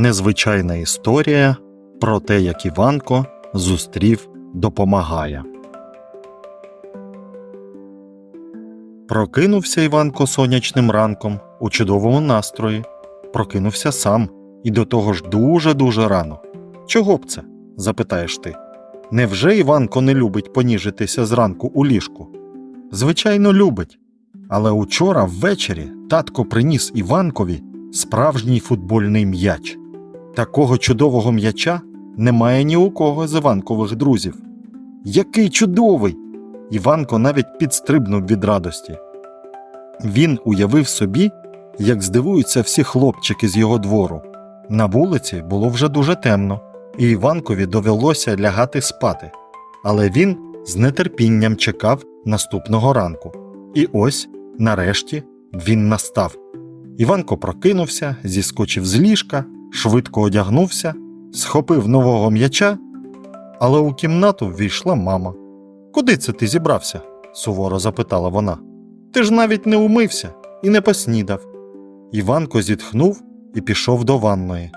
Незвичайна історія про те, як Іванко зустрів допомагає. Прокинувся Іванко сонячним ранком у чудовому настрої. Прокинувся сам і до того ж дуже-дуже рано. Чого б це? запитаєш ти. Невже Іванко не любить поніжитися зранку у ліжку? Звичайно, любить. Але учора ввечері татко приніс Іванкові справжній футбольний м'яч. Такого чудового м'яча немає ні у кого з Іванкових друзів. Який чудовий! Іванко навіть підстрибнув від радості. Він уявив собі, як здивуються всі хлопчики з його двору. На вулиці було вже дуже темно, і Іванкові довелося лягати спати. Але він з нетерпінням чекав наступного ранку. І ось, нарешті, він настав. Іванко прокинувся, зіскочив з ліжка, швидко одягнувся, схопив нового м'яча, але у кімнату ввійшла мама. Куди це ти зібрався? суворо запитала вона. Ти ж навіть не умився і не поснідав. Іванко зітхнув і пішов до ванної.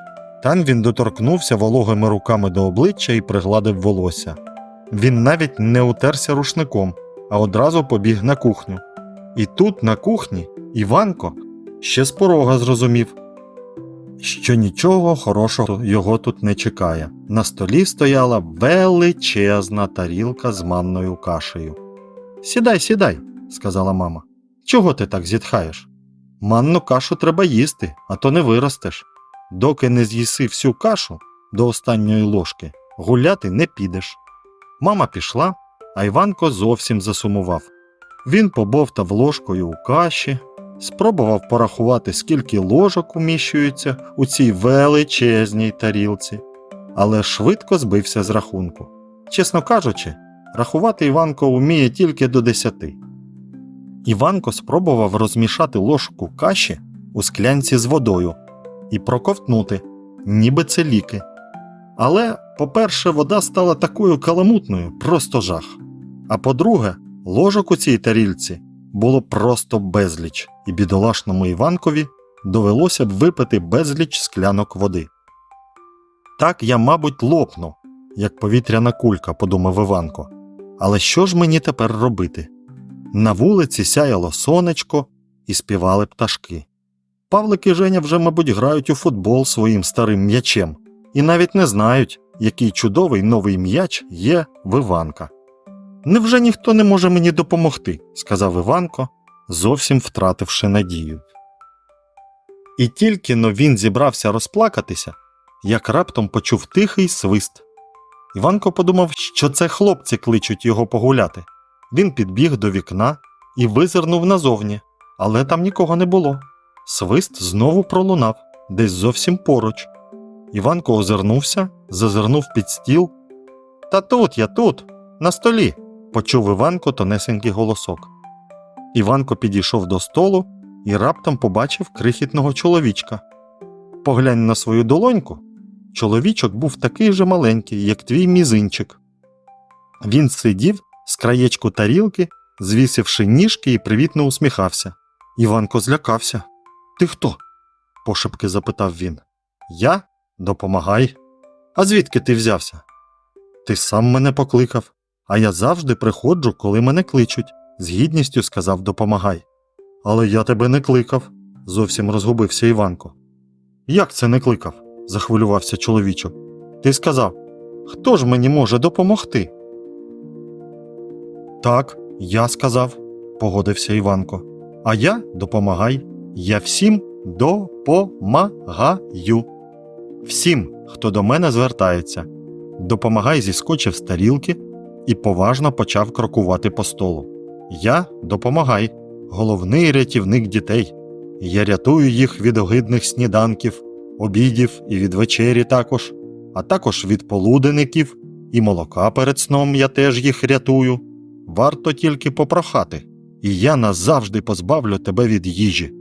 Там він доторкнувся вологими руками до обличчя і пригладив волосся. Він навіть не утерся рушником, а одразу побіг на кухню. І тут, на кухні, Іванко ще з порога зрозумів, що нічого хорошого його тут не чекає. На столі стояла величезна тарілка з манною кашею. Сідай, сідай, сказала мама. Чого ти так зітхаєш? Манну кашу треба їсти, а то не виростеш. Доки не з'їси всю кашу до останньої ложки, гуляти не підеш. Мама пішла, а Іванко зовсім засумував. Він побовтав ложкою у каші, спробував порахувати, скільки ложок уміщується у цій величезній тарілці, але швидко збився з рахунку. Чесно кажучи, рахувати Іванко вміє тільки до десяти. Іванко спробував розмішати ложку каші у склянці з водою і проковтнути, ніби це ліки. Але, по-перше, вода стала такою каламутною, просто жах. А по-друге, ложок у цій тарільці було просто безліч, і бідолашному Іванкові довелося б випити безліч склянок води. Так я, мабуть, лопну, як повітряна кулька, подумав Іванко. Але що ж мені тепер робити? На вулиці сяяло сонечко і співали пташки. Павлик і Женя вже, мабуть, грають у футбол своїм старим м'ячем і навіть не знають, який чудовий новий м'яч є в Іванка. Невже ніхто не може мені допомогти? сказав Іванко, зовсім втративши надію. І тільки но він зібрався розплакатися, як раптом почув тихий свист. Іванко подумав, що це хлопці кличуть його погуляти. Він підбіг до вікна і визирнув назовні, але там нікого не було. Свист знову пролунав, десь зовсім поруч. Іванко озирнувся, зазирнув під стіл. Та тут я тут, на столі, почув Іванко тонесенький голосок. Іванко підійшов до столу і раптом побачив крихітного чоловічка. Поглянь на свою долоньку. Чоловічок був такий же маленький, як твій мізинчик. Він сидів з краєчку тарілки, звісивши ніжки і привітно усміхався. Іванко злякався. Ти хто? пошепки запитав він. Я? Допомагай. А звідки ти взявся? Ти сам мене покликав, а я завжди приходжу, коли мене кличуть, з гідністю сказав допомагай. Але я тебе не кликав, зовсім розгубився Іванко. Як це не кликав? захвилювався чоловічок. Ти сказав, хто ж мені може допомогти? Так, я сказав, погодився Іванко. А я допомагай. Я всім допомагаю. Всім, хто до мене звертається. Допомагай зіскочив з тарілки і поважно почав крокувати по столу. Я допомагай, головний рятівник дітей. Я рятую їх від огидних сніданків, обідів і від вечері також, а також від полуденників і молока перед сном я теж їх рятую. Варто тільки попрохати, і я назавжди позбавлю тебе від їжі.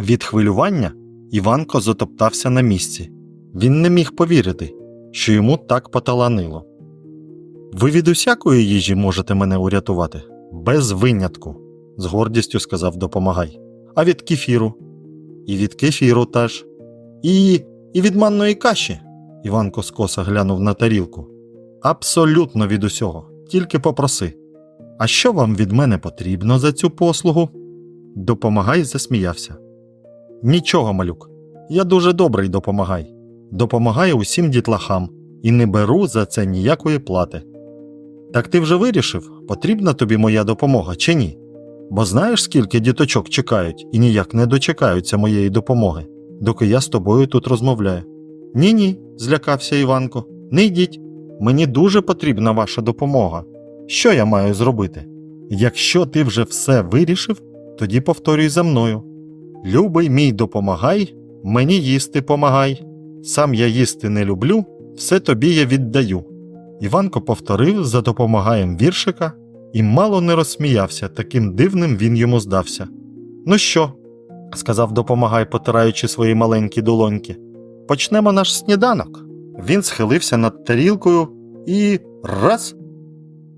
Від хвилювання Іванко затоптався на місці. Він не міг повірити, що йому так поталанило. Ви від усякої їжі можете мене урятувати? Без винятку, з гордістю сказав допомагай. А від кефіру. І від кефіру теж. І І від манної каші. Іванко скоса глянув на тарілку. Абсолютно від усього, тільки попроси. А що вам від мене потрібно за цю послугу? Допомагай засміявся. Нічого, малюк. Я дуже добрий допомагай. Допомагаю усім дітлахам і не беру за це ніякої плати. Так ти вже вирішив, потрібна тобі моя допомога чи ні? Бо знаєш, скільки діточок чекають і ніяк не дочекаються моєї допомоги, доки я з тобою тут розмовляю. Ні, ні, злякався Іванко. Не йдіть. Мені дуже потрібна ваша допомога. Що я маю зробити? Якщо ти вже все вирішив, тоді повторюй за мною. Любий мій допомагай, мені їсти помагай. Сам я їсти не люблю, все тобі я віддаю. Іванко повторив за допомагаєм віршика і мало не розсміявся, таким дивним він йому здався. Ну що? сказав допомагай, потираючи свої маленькі долоньки. Почнемо наш сніданок. Він схилився над тарілкою і раз.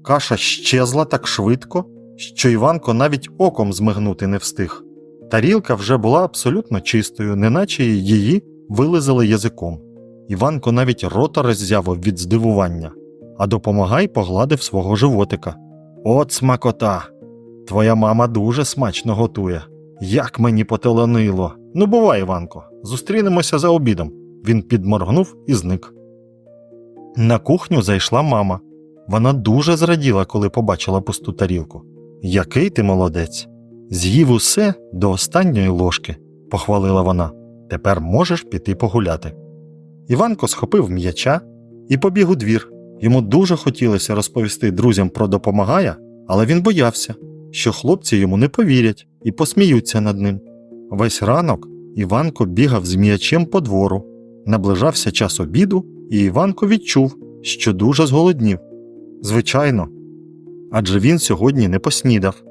Каша щезла так швидко, що Іванко навіть оком змигнути не встиг. Тарілка вже була абсолютно чистою, неначе її вилизали язиком. Іванко навіть рота роззявив від здивування, а допомагай погладив свого животика. От смакота! Твоя мама дуже смачно готує. Як мені поталанило. Ну, бувай, Іванко, зустрінемося за обідом. Він підморгнув і зник. На кухню зайшла мама. Вона дуже зраділа, коли побачила пусту тарілку. Який ти молодець! З'їв усе до останньої ложки, похвалила вона. Тепер можеш піти погуляти. Іванко схопив м'яча і побіг у двір. Йому дуже хотілося розповісти друзям про допомагая, але він боявся, що хлопці йому не повірять і посміються над ним. Весь ранок Іванко бігав з м'ячем по двору. Наближався час обіду, і Іванко відчув, що дуже зголоднів. Звичайно, адже він сьогодні не поснідав.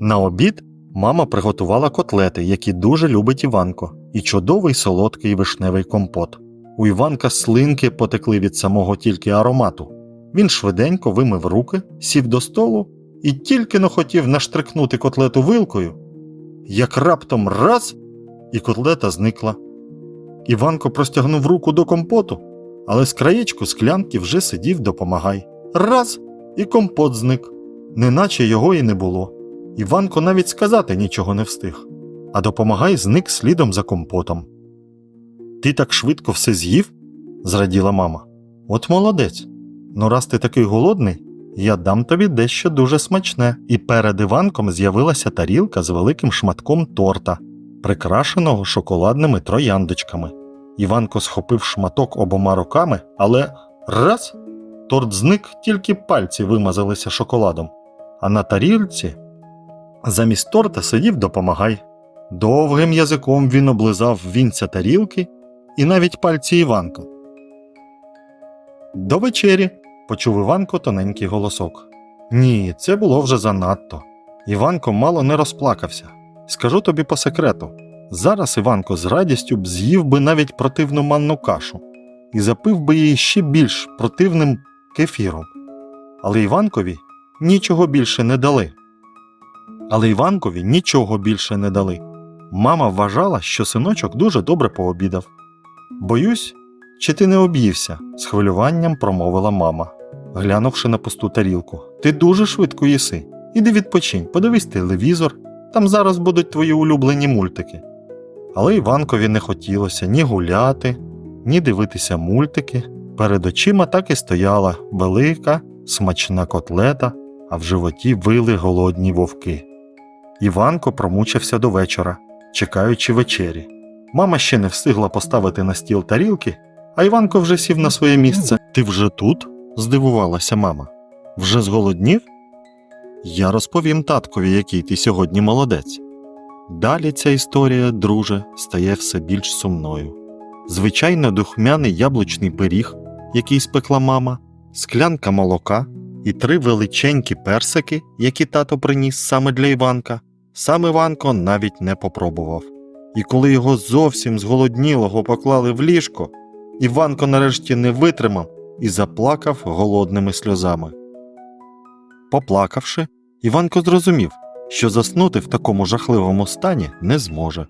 На обід мама приготувала котлети, які дуже любить Іванко, і чудовий солодкий вишневий компот. У Іванка слинки потекли від самого тільки аромату. Він швиденько вимив руки, сів до столу і тільки но хотів наштрикнути котлету вилкою, як раптом раз і котлета зникла. Іванко простягнув руку до компоту, але з краєчку склянки вже сидів допомагай. Раз і компот зник, неначе його і не було. Іванко навіть сказати нічого не встиг, а допомагай зник слідом за компотом. Ти так швидко все з'їв? зраділа мама. От молодець. Ну раз ти такий голодний, я дам тобі дещо дуже смачне. І перед Іванком з'явилася тарілка з великим шматком торта, прикрашеного шоколадними трояндочками. Іванко схопив шматок обома руками, але раз торт зник, тільки пальці вимазалися шоколадом, а на тарілці замість торта сидів допомагай. Довгим язиком він облизав вінця тарілки і навіть пальці Іванка. До вечері, почув Іванко тоненький голосок. Ні, це було вже занадто. Іванко мало не розплакався. Скажу тобі по секрету. Зараз Іванко з радістю б з'їв би навіть противну манну кашу і запив би її ще більш противним кефіром. Але Іванкові нічого більше не дали. Але Іванкові нічого більше не дали. Мама вважала, що синочок дуже добре пообідав. Боюсь, чи ти не об'ївся? з хвилюванням промовила мама, глянувши на пусту тарілку. Ти дуже швидко їси. Іди відпочинь, подивись телевізор, там зараз будуть твої улюблені мультики. Але Іванкові не хотілося ні гуляти, ні дивитися мультики. Перед очима так і стояла велика, смачна котлета, а в животі вили голодні вовки. Іванко промучився до вечора, чекаючи вечері. Мама ще не встигла поставити на стіл тарілки, а Іванко вже сів на своє місце. Ти вже тут? здивувалася мама. Вже зголоднів? Я розповім таткові, який ти сьогодні молодець. Далі ця історія, друже, стає все більш сумною. Звичайно, духмяний яблучний пиріг, який спекла мама, склянка молока і три величенькі персики, які тато приніс саме для Іванка, сам Іванко навіть не попробував. І коли його зовсім зголоднілого поклали в ліжко, Іванко нарешті не витримав і заплакав голодними сльозами. Поплакавши, Іванко зрозумів, що заснути в такому жахливому стані не зможе.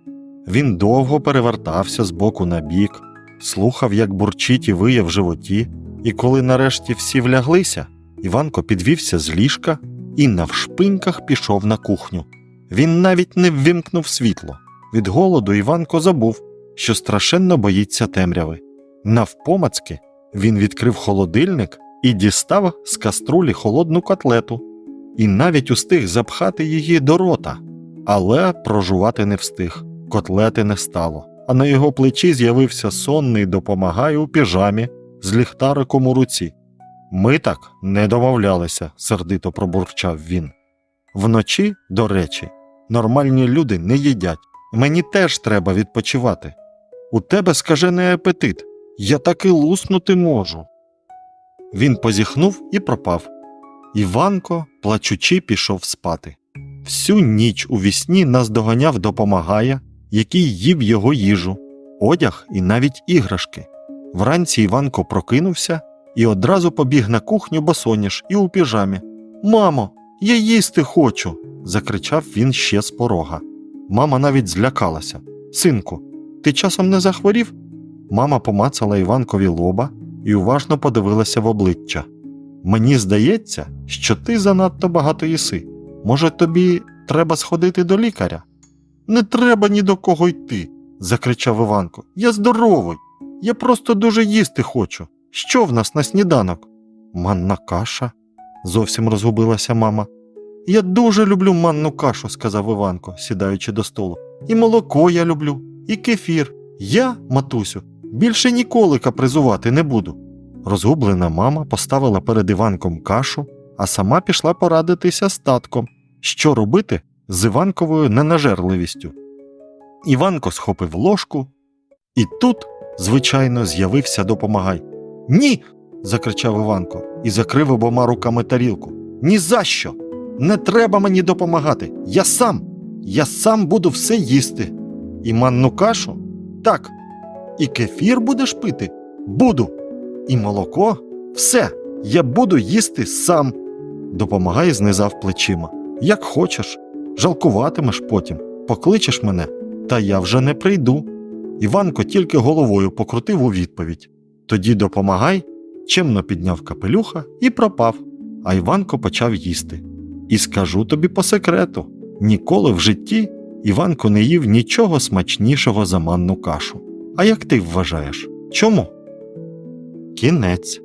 Він довго перевертався з боку на бік, слухав, як бурчить і виє в животі, і коли нарешті всі вляглися, Іванко підвівся з ліжка і навшпиньках пішов на кухню. Він навіть не ввімкнув світло. Від голоду Іванко забув, що страшенно боїться темряви. Навпомацки він відкрив холодильник і дістав з каструлі холодну котлету, і навіть устиг запхати її до рота, але прожувати не встиг. Котлети не стало, а на його плечі з'явився сонний допомагай у піжамі з ліхтариком у руці. Ми так не домовлялися, сердито пробурчав він. Вночі, до речі, нормальні люди не їдять. Мені теж треба відпочивати. У тебе скажений апетит, я так і луснути можу. Він позіхнув і пропав. Іванко, плачучи, пішов спати. Всю ніч у вісні наздоганяв допомагає, який їв його їжу, одяг і навіть іграшки. Вранці Іванко прокинувся і одразу побіг на кухню босоніж і у піжамі. Мамо, я їсти хочу. закричав він ще з порога. Мама навіть злякалася. Синку, ти часом не захворів? Мама помацала Іванкові лоба і уважно подивилася в обличчя. Мені здається, що ти занадто багато їси. Може, тобі треба сходити до лікаря? Не треба ні до кого йти, закричав Іванко. Я здоровий. Я просто дуже їсти хочу. Що в нас на сніданок? Манна каша, зовсім розгубилася мама. Я дуже люблю манну кашу, сказав Іванко, сідаючи до столу. І молоко я люблю, і кефір. Я, матусю, більше ніколи капризувати не буду. Розгублена мама поставила перед Іванком кашу, а сама пішла порадитися з татком, що робити з Іванковою ненажерливістю. Іванко схопив ложку, і тут, звичайно, з'явився допомагай. Ні. закричав Іванко і закрив обома руками тарілку. Ні за що! Не треба мені допомагати. Я сам. Я сам буду все їсти. І манну кашу? Так. І кефір будеш пити? Буду. І молоко? Все. Я буду їсти сам. Допомагай знизав плечима. Як хочеш, жалкуватимеш потім, покличеш мене, та я вже не прийду. Іванко тільки головою покрутив у відповідь. Тоді допомагай, чемно підняв капелюха і пропав, а Іванко почав їсти. І скажу тобі по секрету: ніколи в житті Іванко не їв нічого смачнішого за манну кашу. А як ти вважаєш? Чому? Кінець.